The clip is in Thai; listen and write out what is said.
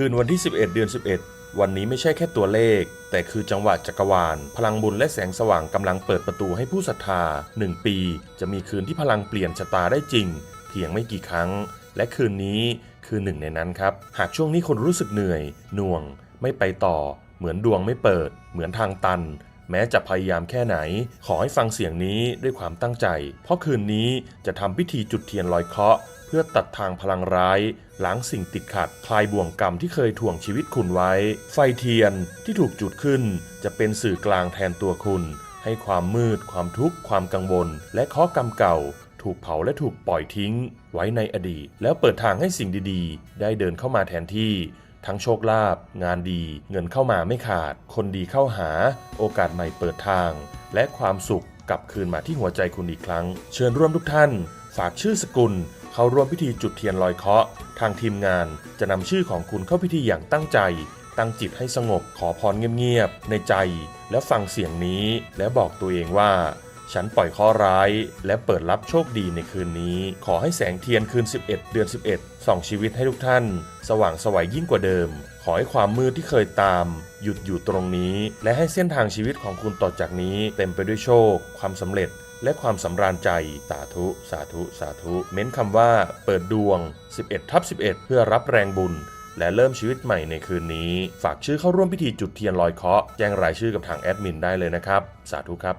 คืนวันที่ 11 เดือน 11 วันนี้ไม่ใช่แค่ตัวเลข แต่คือจังหวะจักรวาล พลังบุญและแสงสว่างกำลังเปิดประตูให้ผู้ศรัทธา 1 ปี จะมีคืนที่พลังเปลี่ยนชะตาได้จริง เพียงไม่กี่ครั้ง และคืนนี้คือหนึ่งในนั้นครับ หากช่วงนี้คนรู้สึกเหนื่อย หน่วง ไม่ไปต่อ เหมือนดวงไม่เปิด เหมือนทางตัน แม้จะพยายามแค่ไหน ขอให้ฟังเสียงนี้ด้วยความตั้งใจ เพราะคืนนี้จะทำพิธีจุดเทียนลอยเคราะห์เพื่อตัดทางพลังร้ายล้างสิ่งติดขัด คลายบ่วงกรรมที่เคยถ่วงชีวิตคุณไว้ ไฟเทียนที่ถูกจุดขึ้น จะเป็นสื่อกลางแทนตัวคุณ ให้ความมืด ความทุกข์ ความกังวล และข้อกรรมเก่า ถูกเผาและถูกปล่อยทิ้ง ไว้ในอดีต แล้วเปิดทางให้สิ่งดีๆ ได้เดินเข้ามาแทนที่ ทั้งโชคลาภงานดี เงินเข้ามาไม่ขาด คนดีเข้าหา โอกาสใหม่เปิดทาง และความสุขกลับคืนมาที่หัวใจคุณอีกครั้ง เชิญร่วมทุกท่าน ฝากชื่อสกุล เข้าร่วมพิธีจุดเทียนลอยเคาะ ทางทีมงานจะนำชื่อของคุณเข้าพิธีอย่างตั้งใจ ตั้งจิตให้สงบขอพรเงียบๆในใจ แล้วฟังเสียงนี้ และบอกตัวเองว่า ฉันปล่อยข้อร้ายและเปิดรับโชคดีในคืนนี้ ขอให้แสงเทียนคืน 11 เดือน 11 ส่องชีวิตให้ทุกท่าน สว่างสวัยยิ่งกว่าเดิม ขอให้ความมืดที่เคยตาม หยุดอยู่ตรงนี้ และให้เส้นทางชีวิตของคุณต่อจากนี้ เต็มไปด้วยโชค ความสำเร็จ และความสำราญใจ สาธุ สาธุ สาธุ เม้นคำว่า เปิดดวง 11ทับ11 เพื่อรับแรงบุญและเริ่มชีวิตใหม่ในคืนนี้ ฝากชื่อเข้าร่วมพิธีจุดเทียนลอยเคาะ แจ้งรายชื่อกับทางแอดมินได้เลยนะครับ สาธุครับ